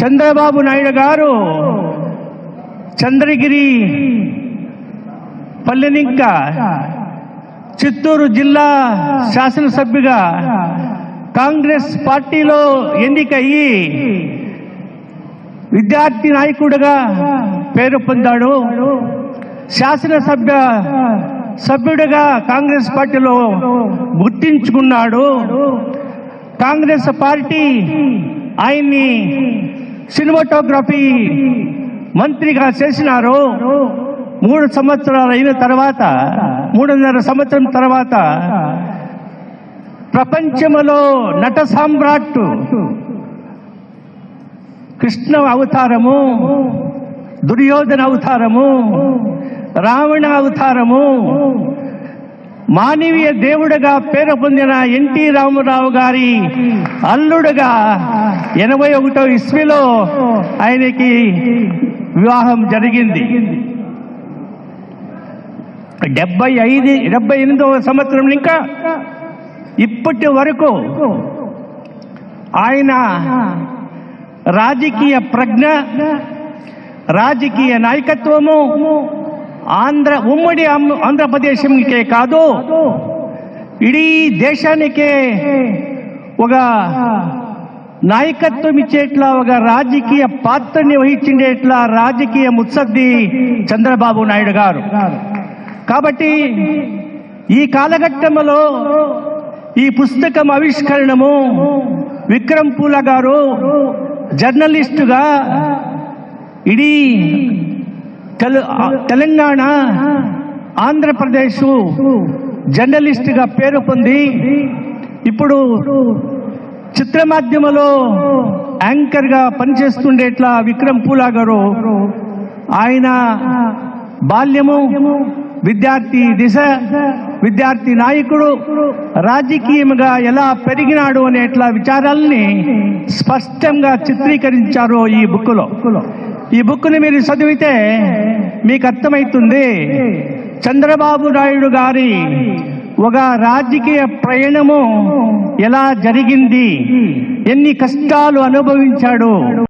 చంద్రబాబు నాయుడు గారు చంద్రగిరి పల్లెనింక చిత్తూరు జిల్లా శాసనసభ్యుగా కాంగ్రెస్ పార్టీలో ఎన్నికయ్యి విద్యార్థి నాయకుడిగా పేరు పొందాడు. శాసనసభ్య సభ్యుడిగా కాంగ్రెస్ పార్టీలో గుర్తించుకున్నాడు. కాంగ్రెస్ పార్టీ ఆయన్ని సినిమాటోగ్రఫీ మంత్రిగా చేసినారు. మూడు సంవత్సరాలు అయిన తర్వాత మూడున్నర సంవత్సరం తర్వాత ప్రపంచములో నట సామ్రాట్ కృష్ణ అవతారము దుర్యోధన అవతారము రావణ అవతారము మానవీయ దేవుడుగా పేరు పొందిన ఎన్టీ రామారావు గారి అల్లుడుగా ఎనభై ఒకటో ఇస్విలో ఆయనకి వివాహం జరిగింది. డెబ్బై ఐదు డెబ్బై ఎనిమిదవ సంవత్సరం ఇంకా ఇప్పటి వరకు ఆయన రాజకీయ ప్రజ్ఞ రాజకీయ నాయకత్వము ఆంధ్ర ఉమ్మడి ఆం- ఆంధ్రప్రదేశంకే కాదు ఇడీ దేశానికే ఒక నాయకత్వం ఇచ్చేట్లా ఒక రాజకీయ పాత్రని వహించేట్లా రాజకీయ ముత్సద్ది చంద్రబాబు నాయుడు గారు. కాబట్టి ఈ కాలఘట్టంలో ఈ పుస్తకం ఆవిష్కరణము విక్రమ్ పూల గారు జర్నలిస్టుగా ఇడీ తెలంగాణ ఆంధ్రప్రదేశ్ జర్నలిస్ట్గా పేరు పొంది ఇప్పుడు చిత్రమాధ్యమలో యాంకర్గా పనిచేస్తుండేట్లా విక్రమ్ పూలా గారు ఆయన బాల్యము విద్యార్థి దిశ విద్యార్థి నాయకుడు రాజకీయంగా ఎలా పెరిగినాడు అనేట్లా విచారాల్ని స్పష్టంగా చిత్రీకరించారు ఈ బుక్లో. ఈ బుక్ని మీరు చదివితే మీకు అర్థమవుతుంది చంద్రబాబు నాయుడు గారి ఒక రాజకీయ ప్రయాణము ఎలా జరిగింది? ఎన్ని కష్టాలు అనుభవించాడు?